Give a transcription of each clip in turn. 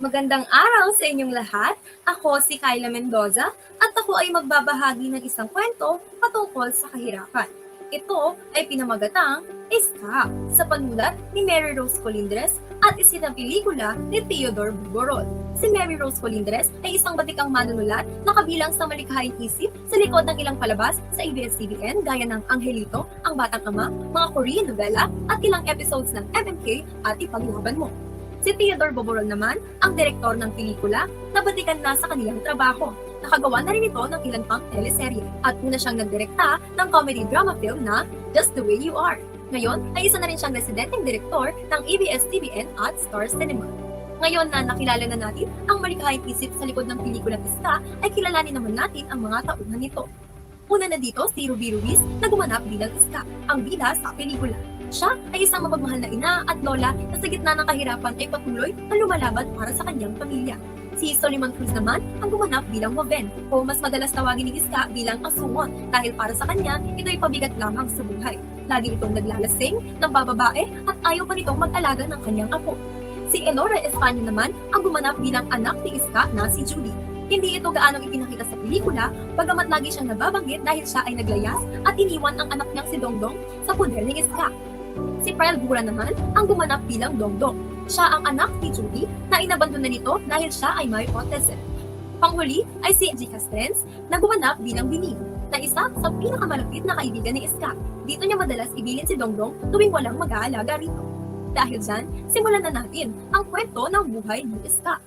Magandang araw sa inyong lahat. Ako si Kyla Mendoza at ako ay magbabahagi ng isang kwento patungkol sa kahirapan. Ito ay pinamagatang Iska sa panulat ni Mary Rose Colindres at isinapelikula ni Theodore Buborol. Si Mary Rose Colindres ay isang batikang manunulat na kabilang sa malikhaing isip sa likod ng ilang palabas sa ABS-CBN gaya ng Angelito, Ang Batang Ama, mga Korean novela at ilang episodes ng MMK at Ipaglaban Mo. Si Theodore Boborol naman, ang direktor ng pelikula na batikan na sa kanilang trabaho. Nakagawa na rin ito ng ilan pang teleserye at una siyang nagdirekta ng comedy drama film na Just the Way You Are. Ngayon ay isa na rin siyang residenteng direktor ng ABS-CBN at Star Cinema. Ngayon na nakilala na natin ang malikhaing isip sa likod ng pelikula Pista, ay kilalanin naman natin ang mga tauhan nito. Una na dito si Ruby Ruiz na gumanap bilang Iska, ang bida sa pelikula. Siya ay isang mapagmahal na ina at lola na sa gitna ng kahirapan ay patuloy na lumalaban para sa kanyang pamilya. Si Soliman Cruz naman ang gumanap bilang Waven o mas madalas tawagin ni Iska bilang Asumon dahil para sa kanya ito ay pabigat lamang sa buhay. Lagi itong naglalasing, nagbababae at ayaw pa nitong mag-alaga ng kanyang apo. Si Elora Espanya naman ang gumanap bilang anak ni Iska na si Judy. Hindi ito gaanong ipinakita sa pelikula, bagamat lagi siyang nababanggit dahil siya ay naglayas at iniwan ang anak niyang si Dongdong sa poder ni Iska. Si Prel Bura naman ang gumanap bilang Dongdong. Siya ang anak ni Judy na inabandon na nito dahil siya ay may autism. Panghuli ay si G. Castens na gumanap bilang Bining, na isa sa pinakamalapit na kaibigan ni Iska. Dito niya madalas ibilin si Dongdong tuwing walang mag-aalaga rito. Dahil dyan, simulan na natin ang kwento ng buhay ni Iska.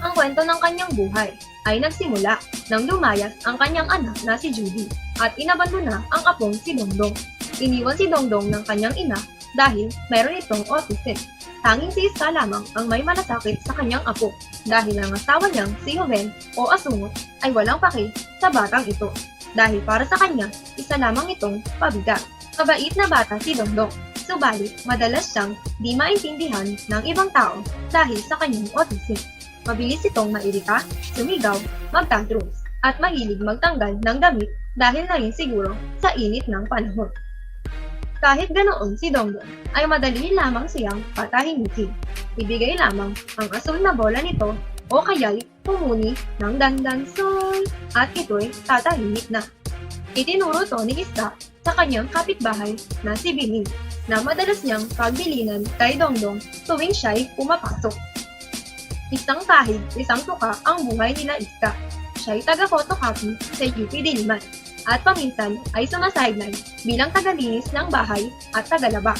Ang kwento ng kanyang buhay ay nagsimula nang lumayas ang kanyang anak na si Judy at inabandona ang apong si Dongdong. Iniwan si Dongdong ng kanyang ina dahil mayroon itong autism. Tanging si Iska lamang ang may malasakit sa kanyang apo dahil ang asawa niyang si Joven o Asungot ay walang paki sa batang ito. Dahil para sa kanya, isa lamang itong pabigat. Kabait na bata si Dongdong. Subalit, madalas siyang di maintindihan ng ibang tao dahil sa kanyang autism. Mabilis itong mairita, sumigaw, magtantrums, at mahilig magtanggal ng damit dahil na rin siguro sa init ng panahon. Kahit ganoon si Dongdong ay madali lamang siyang patahimikin. Ibigay lamang ang asul na bola nito o kaya'y pumuni ng dandansoy at ito'y tatahimik na. Itinuro to ni Iska sa kanyang kapitbahay na si Bining na madalas niyang pagbilinan kay Dongdong tuwing siya'y pumapasok. Isang kahig, isang tuka ang buhay nila Iska. Siya'y taga-photocopy sa UP Diliman at paminsan ay sumasideline bilang tagalinis ng bahay at tagalaba.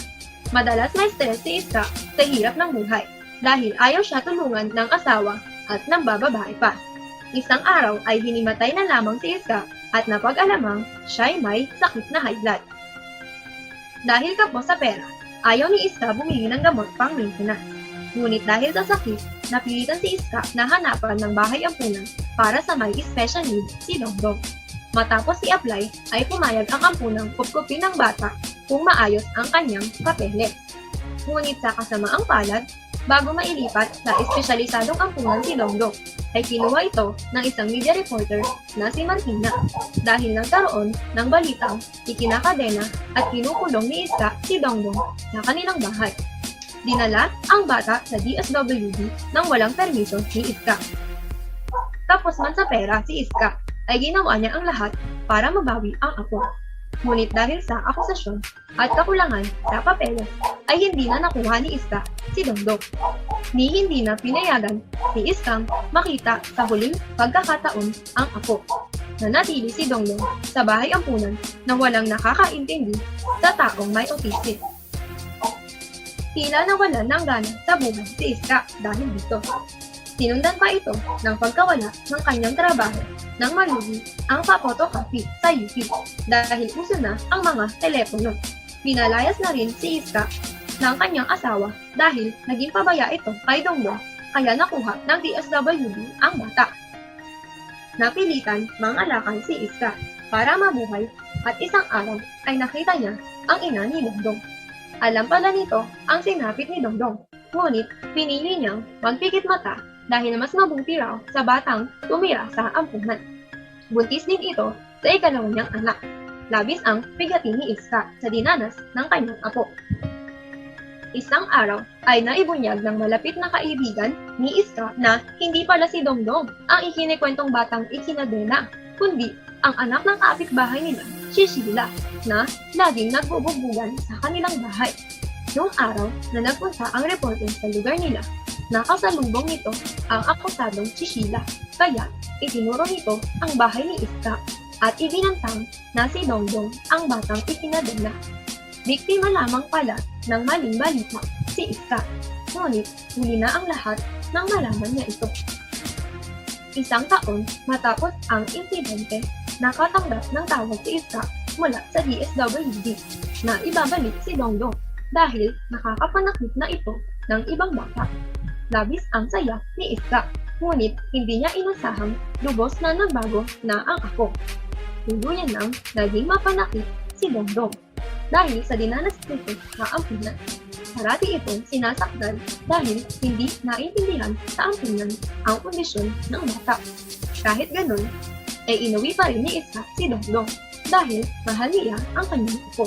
Madalas may stress si Iska sa hirap ng buhay dahil ayaw siya tulungan ng asawa at ng bababae pa. Isang araw ay hinimatay na lamang si Iska at napag-alamang siya'y may sakit na high blood. Dahil kapo sa pera, ayaw ni Iska bumili ng gamot pang maintenance. Ngunit dahil sa sakit, napilitan si Iska na hanapan ng bahay ampunan para sa may special need si Dongdong. Matapos i-apply, ay pumayag ang ampunang kupkupin ng bata kung maayos ang kanyang papeles. Ngunit sa kasamaang palad, bago mailipat sa espesyalisadong ampunan si Dongdong, ay kinuha ito ng isang media reporter na si Martina dahil nagkaroon ng balitang ikinakadena at kinukulong ni Iska si Dongdong sa kanilang bahay. Dinala ang bata sa DSWD nang walang permiso ni Iska. Tapos man sa pera si Iska, ay ginawa niya ang lahat para mabawi ang apo. Ngunit dahil sa akusasyon at kakulangan sa papeles, ay hindi na nakuha ni Iska si Dongdong. Ni hindi na pinayagan ni Iskang makita sa huling pagkakataon ang apo. Nanatili si Dongdong sa bahay ampunan na walang nakakaintindi sa taong may autism. Tila nawalan ng gana sa buhay si Iska dahil dito. Sinundan pa ito ng pagkawala ng kanyang trabaho nang malugi ang papotocopy sa UP dahil uso na ang mga telepono. Pinalayas na rin si Iska ng kanyang asawa dahil naging pabaya ito kay Dongdong kaya nakuha ng DSWD ang bata. Napilitan mangalakal si Iska para mabuhay at isang araw ay nakita niya ang ina ni Dongdong. Alam pala nito ang sinapit ni Dongdong, ngunit pinili niyang magpikit mata dahil mas mabuti raw sa batang tumira sa ampunan. Buntis din ito sa ikalawa niyang anak. Labis ang bigatin ni Iska sa dinanas ng kanyang apo. Isang araw ay naibunyag ng malapit na kaibigan ni Iska na hindi pala si Dongdong ang ikinikwentong batang ikinadena, kundi ang anak ng kapitbahay nila, si Sheila, na laging nagbubugbugan sa kanilang bahay. Noong araw na nagpunta ang reporter sa lugar nila, nakasalubong nito ang akusadong si Sheila. Kaya itinuro nito ang bahay ni Iska at ibinantang na si Dongdong ang batang ikinadena. Biktima lamang pala ng maling balita si Iska. Ngunit huli na ang lahat nang malaman niya ito. Isang taon matapos ang insidente, nakatanggap ng tawag si Iska mula sa DSWD na ibabalik si Dongdong dahil nakakapanakit na ito ng ibang bata. Labis ang saya ni Iska, ngunit hindi niya inasahang lubos na nagbago na ang ako. Tuluyan nang naging mapanakit si Dongdong dahil sa dinanas nito na ampunan. Parati itong sinasaktan dahil hindi naintindihan sa ampunan ang kondisyon ng bata. Kahit ganun, ay inuwi pa rin ni Isa si Dongdong dahil mahal niya ang kanyang apo.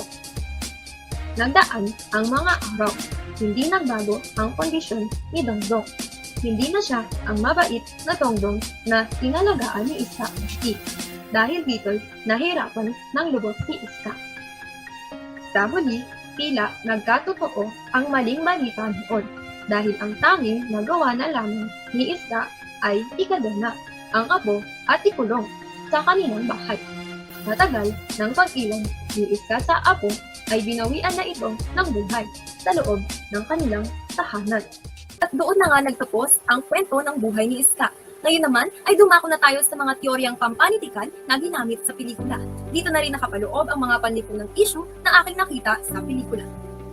Nagdaan ang mga araw, hindi nagbago ang kondisyon ni Dongdong. Hindi na siya ang mabait na Dongdong na inalagaan ni Isa Iski. Dahil dito'y nahirapan ng lubos si Iska. Sa huli, tila nagkatotoo ang maling balita noon dahil ang tanging nagawa na lamang ni Isda ay ikadena ang apo at ikulong sa kanilang bahay. Matagal ng pag-iwan ni sa apo ay binawian na ito ng buhay sa loob ng kanilang tahanan. At doon na nga nagtapos ang kwento ng buhay ni Iska. Ngayon naman ay dumako na tayo sa mga teoryang pampanitikan na ginamit sa pelikula. Dito na rin nakapaloob ang mga panlipunang issue na aking nakita sa pelikula.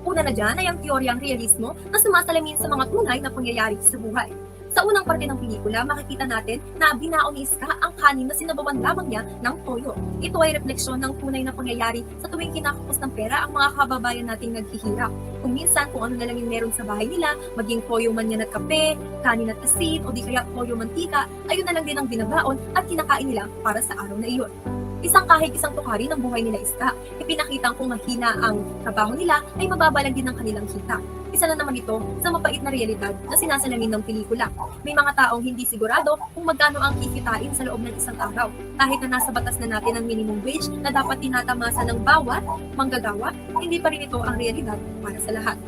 Una na dyan ay ang teoryang realismo na sumasalamin sa mga tunay na pangyayari sa buhay. Sa unang parte ng pelikula, makikita natin na binao ni Iska ang kanin na sinabawan lamang niya ng toyo. Ito ay refleksyon ng tunay na pangyayari sa tuwing kinakapos ng pera ang mga kababayan nating naghihirap. Kung minsan, kung ano na lang yung meron sa bahay nila, maging toyo man yan at kape, kanin at asin, o di kaya toyo mantika, ayun na lang din ang binabaon at kinakain nila para sa araw na iyon. Isang kahit isang tukari ng buhay nila Iska, ipinakitang kung mahina ang trabaho nila ay mababalang din ang kanilang kita. Isa na naman ito sa mapait na realidad na sinasalamin ng pelikula. May mga taong hindi sigurado kung magkano ang kikitain sa loob ng isang araw. Kahit na nasa batas na natin ang minimum wage na dapat tinatamasa ng bawat manggagawa, hindi pa rin ito ang realidad para sa lahat.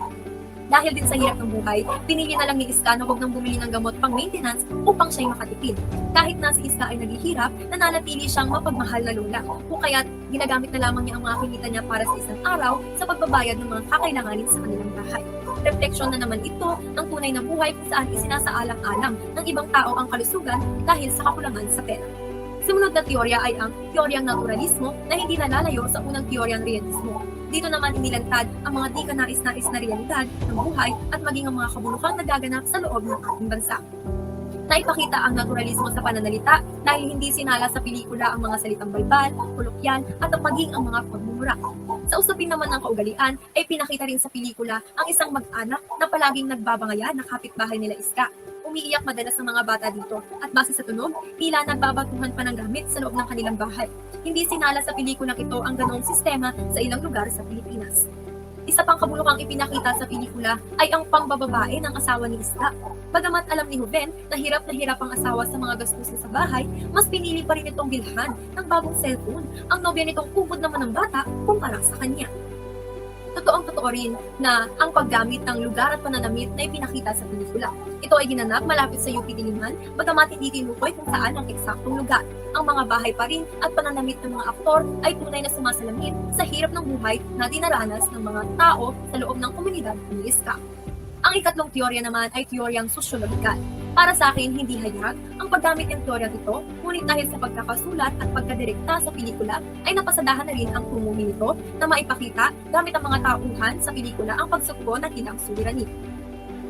Dahil din sa hirap ng buhay, pinili na lang ni Iska na huwag nang bumili ng gamot pang maintenance upang siya'y makatipid. Kahit na si Iska ay naghihirap, nananatili siyang mapagmahal na lola. O kaya ginagamit na lamang niya ang mga kinita niya para sa isang araw sa pagbabayad ng mga kakailanganin sa kanilang bahay. Refleksyon na naman ito ng tunay na buhay kung saan isinasaalang-alang ng ibang tao ang kalusugan dahil sa kakulangan sa pera. Sumunod na teorya ay ang teoryang naturalismo na hindi nalalayo sa unang teoryang realismo. Dito naman inilantad ang mga di kanais-nais na realidad ng buhay at maging ang mga kabulukang nagaganap sa loob ng ating bansa. Naipakita ang naturalismo sa pananalita dahil hindi sinala sa pelikula ang mga salitang balbal, kolokyan at ang maging ang mga pagmumura. Sa usapin naman ng kaugalian ay pinakita rin sa pelikula ang isang mag-anak na palaging nagbabangaya na kapitbahay nila Iska. Umiiyak madalas ng mga bata dito at base sa tunog, tila nagbabatuhan pa ng gamit sa loob ng kanilang bahay. Hindi sinala sa pelikulang ito ang ganoong sistema sa ilang lugar sa Pilipinas. Isa pang kabulukang ipinakita sa pelikula ay ang pambababae ng asawa ni Isda. Bagamat alam ni Ruben na hirap na hirap ang asawa sa mga gastusin sa bahay, mas pinili pa rin itong bilhan ng bagong cellphone ang nobya nitong ubod naman ng bata kumpara sa kanya. Totoong totoo rin na ang paggamit ng lugar at pananamit na ipinakita sa pelikula. Ito ay ginanap malapit sa UP Diliman, bagamat hindi tinukoy kung saan ang eksaktong lugar. Ang mga bahay pa rin at pananamit ng mga aktor ay tunay na sumasalamin sa hirap ng buhay na dinaranas ng mga tao sa loob ng komunidad ni Iska. Ang ikatlong teorya naman ay teoryang sosyologikal. Para sa akin, hindi hayag ang paggamit ng teoryang ito, ngunit dahil sa pagkakasulat at pagkadirekta sa pelikula, ay napasadahan na rin ang tumumi nito na maipakita gamit ang mga tauhan sa pelikula ang pagsukbo ng ilang suliranin.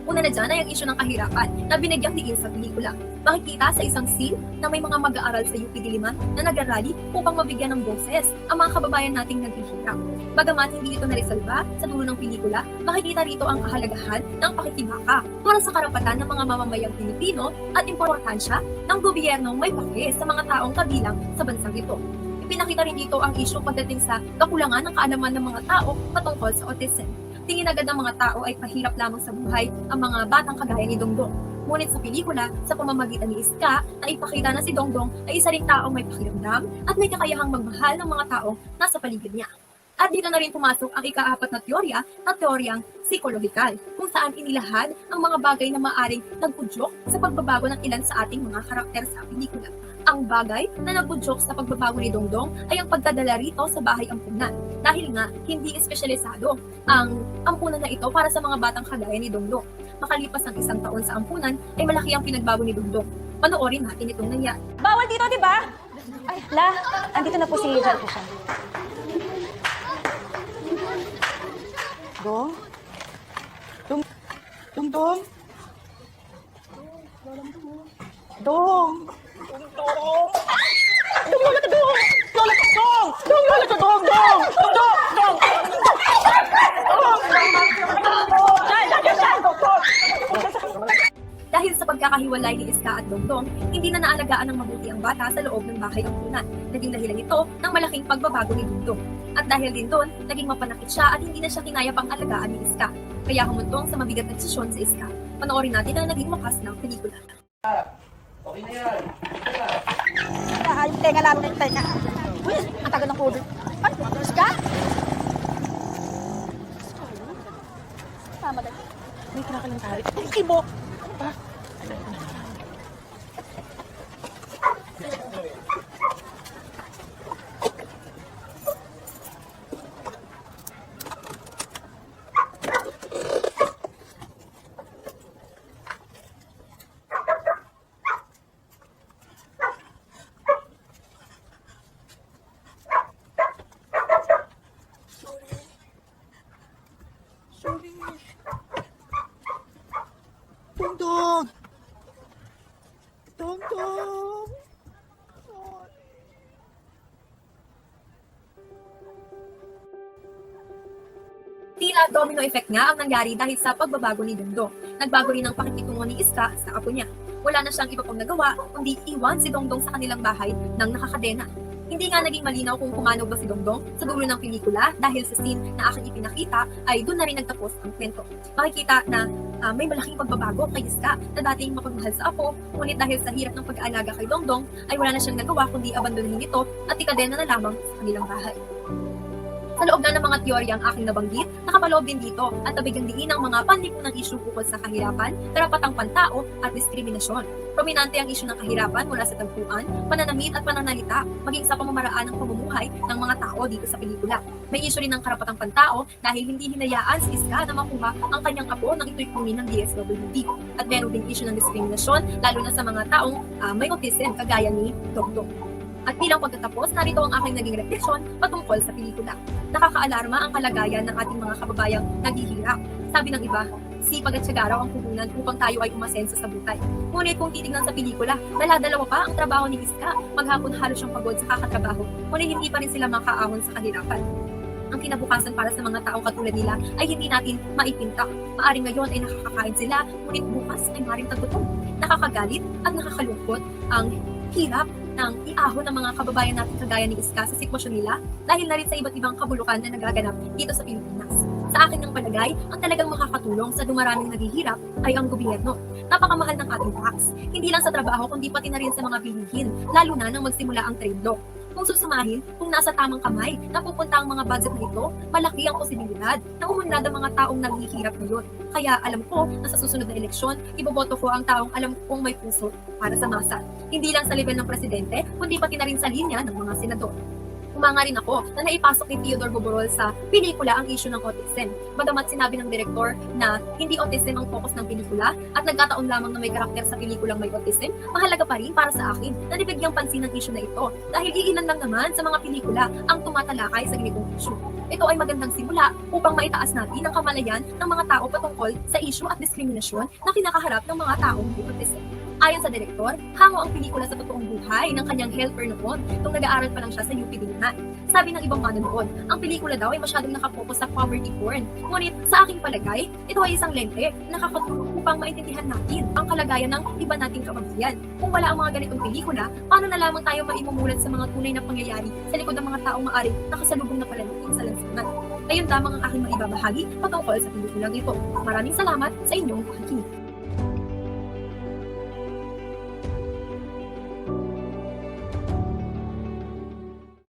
Una na dyan ay ang isyu ng kahirapan na binigyang diin sa pelikula. Makikita sa isang scene na may mga mag-aaral sa UP Diliman na nag-arally upang mabigyan ng boses ang mga kababayan nating naghihirap. Bagamat hindi ito naresolba sa dulo ng pelikula, makikita rito ang kahalagahan ng pakikibaka para sa karapatan ng mga mamamayang Pilipino at importansya ng gobyernong may pake sa mga taong kabilang sa bansang ito. Ipinakita rin dito ang isyu pagdating sa kakulangan ng kaalaman ng mga tao patungkol sa autism. Tingin agad ng mga tao ay pahirap lamang sa buhay ang mga batang kagaya ni Dongdong. Ngunit sa pelikula, sa pamamagitan ni Iska, na ipakita na si Dongdong ay isa ring taong may pakiramdam at may kakayahang magmahal ng mga taong nasa paligid niya. At dito na rin pumasok ang ikaapat na teorya na teoryang psikolohikal, kung saan inilahad ang mga bagay na maaring nagpudyok sa pagbabago ng ilan sa ating mga karakter sa pelikula. Ang bagay na nagpudyok sa pagbabago ni Dongdong ay ang pagdadala rito sa bahay ampunan. Dahil nga, hindi espesyalisado ang ampunan na ito para sa mga batang kagaya ni Dongdong. Makalipas ang isang taon sa ampunan, ay malaki ang pinagbago ni Dongdong. Panoorin natin itong nangyari. Bawal dito, di ba? Ay, la, andito na po si Jan Christian. Dong? Dong? Dong, dong? Dong! Dong! Dong, lola ka, dong! Lola ka, dong! Dong, ka, dong! Dong! Dong, dong! Dahil sa pagkakahiwalay ni Iska at Dongdong, hindi na naalagaan ng mabuti ang bata sa loob ng bahay ampunan. Naging dahilan ito ng malaking pagbabago ni Dongdong. At dahil din doon, naging mapanakit siya at hindi na siya kinaya pang alagaan ni Iska. Kaya humuntong sa mabigat na desisyon sa Iska. Panoorin natin ang naging wakas ng pelikula. Ay, tenga lang, tenga. Uy, ang tagal ng COVID. Ay, terus ka? Tama dali. May kinakalang tayo. Ay, kibo! Sorry. Dong, dong! Dong, dong! Sorry. Tila domino effect nga ang nangyari dahil sa pagbabago ni Dongdong. Nagbago rin ang pakikitungo ni Iska sa apo niya. Wala na siyang iba pang nagawa, kundi iwan si Dongdong sa kanilang bahay ng nakakadena. Hindi nga naging malinaw kung kumano ba si Dongdong sa dulo ng pelikula dahil sa scene na aking ipinakita ay doon na rin nagtapos ang kwento. Makikita na ah, may malaking pagbabago kay Iska na dating mapagmahal sa apo, ngunit dahil sa hirap ng pag-aalaga kay Dongdong ay wala na siyang nagawa kundi abandonahin ito at ikadena na lamang sa kanilang bahay. Sa loob na ng mga teorya ang aking nabanggit, nakapaloob din dito at nabigang diin ang mga panlipunang isyu ukol sa kahirapan, karapatang pantao at diskriminasyon. Prominante ang isyu ng kahirapan mula sa tagpuan, pananamit at pananalita, maging sa pamamaraan ng pamumuhay ng mga tao dito sa pelikula. May isyu rin ng karapatang pantao dahil hindi hinayaan si Iska na makuha ang kanyang apo nang ito'y kunin ng DSWD. At meron din isyu ng diskriminasyon, lalo na sa mga taong ah, may autism kagaya ni Dongdong. At bilang pagtatapos, narito ang aking naging refleksyon patungkol sa pelikula. Nakakaalarma ang kalagayan ng ating mga kababayang naghihirap. Sabi ng iba, sipag at syaga ang puhunan upang tayo ay umasenso sa buhay. Ngunit kung titignan sa pelikula, dala-dalawa pa ang trabaho ni Iska. Maghapon halos siyang pagod sa kakatrabaho, ngunit hindi pa rin sila makaahon sa kahirapan. Ang kinabukasan para sa mga taong katulad nila ay hindi natin maipinta. Maaring ngayon ay nakakakain sila, ngunit bukas ay maaaring tagutom. Nakakagalit at nakakalungkot ang hirap ng iahon ng mga kababayan natin kagaya ni Iska sa sitwasyon nila dahil na rin sa iba't ibang kabulukan na nagaganap dito sa Pilipinas. Sa akin ng palagay, ang talagang makakatulong sa dumaraming naghihirap ay ang gobyerno. Napakamahal ng ating tax. Hindi lang sa trabaho kundi pati na rin sa mga bilihin, lalo na nang magsimula ang trade law. Kung susumahin, kung nasa tamang kamay, napupunta ang mga budget na ito, malaki ang posibilidad na umunlad ang mga taong naghihirap ngayon. Kaya alam ko na sa susunod na eleksyon, iboboto ko ang taong alam kong may puso para sa masa. Hindi lang sa level ng presidente, kundi pati na rin sa linya ng mga senador. Umanga rin ako na naipasok ni Theodore Boborol sa pelikula ang issue ng autism. Bagamat sinabi ng direktor na hindi autism ang focus ng pelikula at nagkataon lamang na may karakter sa pelikulang may autism, mahalaga pa rin para sa akin na nabigyang pansin ng issue na ito dahil iilan lang naman sa mga pelikula ang tumatalakay sa ganitong issue. Ito ay magandang simula upang maitaas natin ang kamalayan ng mga tao patungkol sa issue at diskriminasyon na kinakaharap ng mga taong may autism. Ayon sa direktor, hango ang pelikula sa totoong buhay ng kanyang helper noon nung nag-aaral pa lang siya sa UP Diliman. Sabi ng ibang manonood, ang pelikula daw ay masyadong nakapokus sa poverty porn. Ngunit sa aking palagay, ito ay isang lente na nakakatulong upang maintindihan natin ang kalagayan ng iba nating kababayan. Kung wala ang mga ganitong pelikula, paano na lamang tayo maimumulat sa mga tunay na pangyayari sa likod ng mga taong maaari nakasalubong na pala natin sa lansangan. Ayun lamang ang aking maibabahagi patungkol sa pelikulang ito. Maraming salamat sa inyong pakikinig.